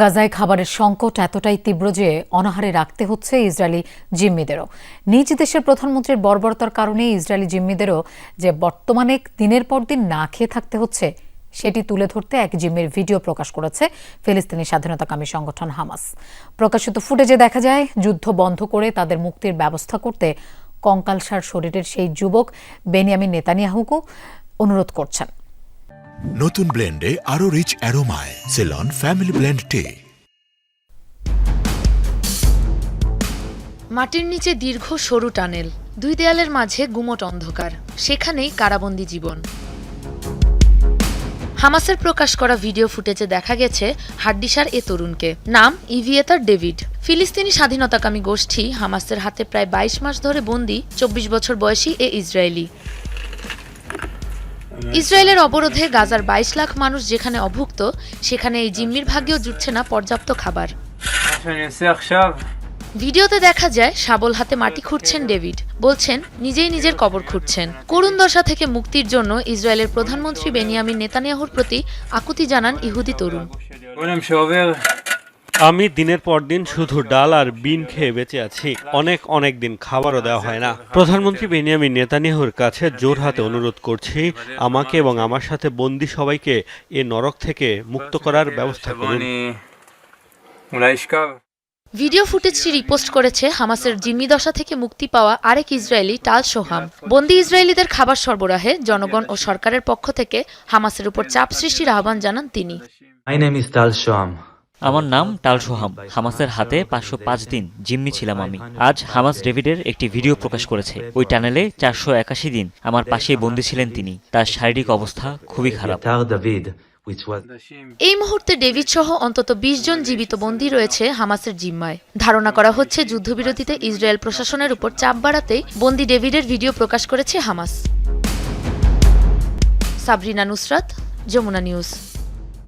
গাজায় খাবারের সংকট এতটাই তীব্র যে অনাহারে রাখতে হচ্ছে ইসরায়েলি জিম্মিদেরও। নিজ দেশের প্রধানমন্ত্রীর বর্বরতার কারণে ইসরায়েলি জিম্মিদেরও যে বর্তমানে দিনের পর দিন না খেয়ে থাকতে হচ্ছে, সেটি তুলে ধরতে এক জিম্মির ভিডিও প্রকাশ করেছে ফিলিস্তিনি স্বাধীনতাকামী সংগঠন হামাস। প্রকাশিত ফুটেজে দেখা যায়, যুদ্ধ বন্ধ করে তাদের মুক্তির ব্যবস্থা করতে কঙ্কালসার শরীরের সেই যুবক বেনিয়ামিন নেতানিয়াহুকে অনুরোধ করছেন। নতুন ব্লেন্ডে আরও রিচ অ্যারোমায় সেলন ফ্যামিলি ব্লেন্ড টে মাটির নিচে দীর্ঘ সরু টানেল, দুই দেয়ালের মাঝে গুমট অন্ধকার, সেখানেই কারাবন্দী জীবন। হামাসের প্রকাশ করা ভিডিও ফুটেজে দেখা গেছে হাড্ডিসার এ তরুণকে। নাম ইভিয়েতার ডেভিড। ফিলিস্তিনি স্বাধীনতাকামী গোষ্ঠী হামাসের হাতে প্রায় বাইশ মাস ধরে বন্দী, চব্বিশ বছর বয়সী এ ইসরায়েলি। ইসরায়েলের অবরোধে গাজার বাইশ লাখ মানুষ যেখানে অভুক্ত, সেখানে এই জিম্মির ভাগ্যেও জুটছে না পর্যাপ্ত খাবার। ভিডিওতে দেখা যায় সাবল হাতে মাটি খুঁড়ছেন ডেভিড। বলছেন, নিজেই নিজের কবর খুঁড়ছেন। করুণ দশা থেকে মুক্তির জন্য ইসরায়েলের প্রধানমন্ত্রী বেনিয়ামিন নেতানিয়াহুর প্রতি আকুতি জানান ইহুদি তরুণ। আমি দিনের পর দিন শুধু ডাল আর বিন খেয়ে বেঁচে আছি। অনেক অনেক দিন খাবারও দেওয়া হয় না। প্রধানমন্ত্রী বেনিয়ামিন নেতানিয়াহুর কাছে জোর হাতে অনুরোধ করছি আমাকে এবং আমার সাথে বন্দি সবাইকে এ নরক থেকে মুক্ত করার ব্যবস্থা করুন। ভিডিও ফুটেজটি রিপোস্ট করেছে হামাসের জিম্মি দশা থেকে মুক্তি পাওয়া আরেক ইসরায়েলি টাল সোহাম। বন্দি ইসরায়েলিদের খাবার সরবরাহে জনগণ ও সরকারের পক্ষ থেকে হামাসের উপর চাপ সৃষ্টির আহ্বান জানান তিনি। আমার নাম টাল সোহাম হামাসের হাতে পাঁচশো পাঁচ দিন জিম্মি ছিলাম আমি। আজ হামাস ডেভিডের একটি ভিডিও প্রকাশ করেছে। ওই টানেলে চারশো একাশি দিন আমার পাশেই বন্দী ছিলেন তিনি। তার শারীরিক অবস্থা খুবই খারাপ। এই মুহূর্তে ডেভিড সহ অন্তত বিশ জন জীবিত বন্দী রয়েছে হামাসের জিম্মায়। ধারণা করা হচ্ছে যুদ্ধবিরতিতে ইসরায়েল প্রশাসনের উপর চাপ বাড়াতেই বন্দি ডেভিডের ভিডিও প্রকাশ করেছে হামাস। সাবরিনা নুসরাত যমুনা নিউজ।